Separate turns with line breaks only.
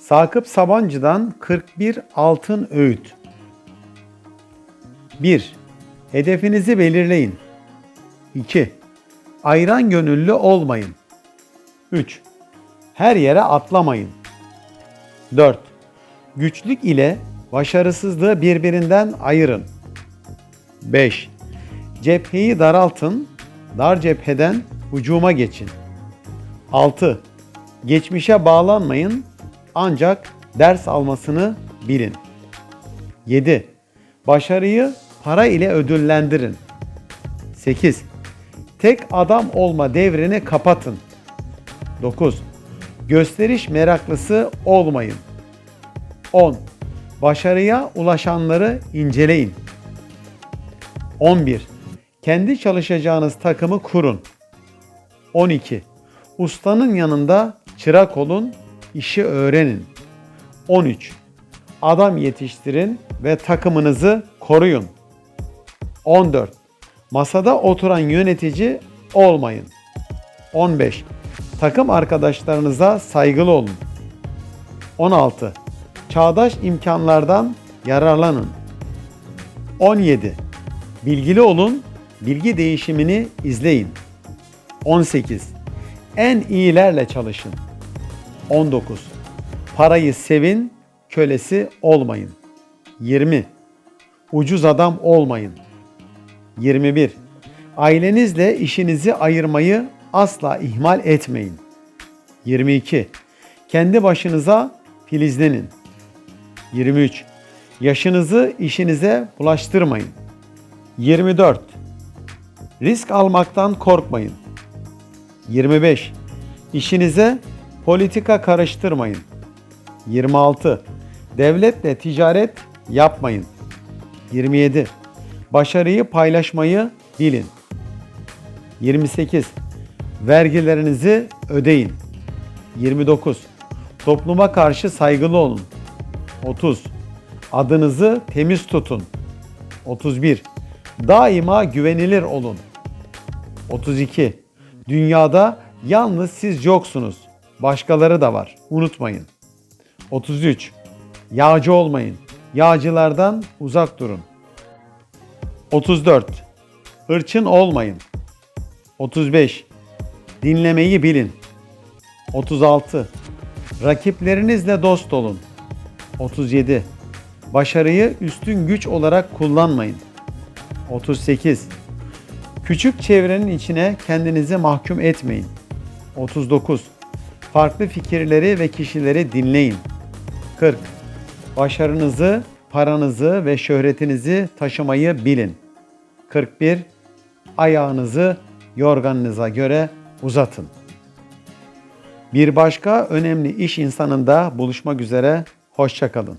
Sakıp Sabancı'dan 41 altın öğüt. 1. Hedefinizi belirleyin. 2. Ayran gönüllü olmayın. 3. Her yere atlamayın. 4. Güçlük ile başarısızlığı birbirinden ayırın. 5. Cepheyi daraltın, dar cepheden hücuma geçin. 6. Geçmişe bağlanmayın ancak ders almasını bilin. 7. Başarıyı para ile ödüllendirin. 8. Tek adam olma devrini kapatın. 9. Gösteriş meraklısı olmayın. 10. Başarıya ulaşanları inceleyin. 11. Kendi çalışacağınız takımı kurun. 12. Ustanın yanında çırak olun, işi öğrenin. 13. Adam yetiştirin ve takımınızı koruyun. 14. Masada oturan yönetici olmayın. 15. Takım arkadaşlarınıza saygılı olun. 16. Çağdaş imkanlardan yararlanın. 17. Bilgili olun, bilgi değişimini izleyin. 18. En iyilerle çalışın. 19. Parayı sevin, kölesi olmayın. 20. Ucuz adam olmayın. 21. Ailenizle işinizi ayırmayı asla ihmal etmeyin. 22. Kendi başınıza filizlenin. 23. Yaşınızı işinize bulaştırmayın. 24. Risk almaktan korkmayın. 25. İşinize politika karıştırmayın. 26. Devletle ticaret yapmayın. 27. Başarıyı paylaşmayı bilin. 28. Vergilerinizi ödeyin. 29. Topluma karşı saygılı olun. 30. Adınızı temiz tutun. 31. Daima güvenilir olun. 32. Dünyada yalnız siz yoksunuz. Başkaları da var. Unutmayın. 33. Yağcı olmayın. Yağcılardan uzak durun. 34. Hırçın olmayın. 35. Dinlemeyi bilin. 36. Rakiplerinizle dost olun. 37. Başarıyı üstün güç olarak kullanmayın. 38. Küçük çevrenin içine kendinizi mahkum etmeyin. 39. Farklı fikirleri ve kişileri dinleyin. 40. Başarınızı, paranızı ve şöhretinizi taşımayı bilin. 41. Ayağınızı yorganınıza göre uzatın. Bir başka önemli iş insanında buluşmak üzere. Hoşçakalın.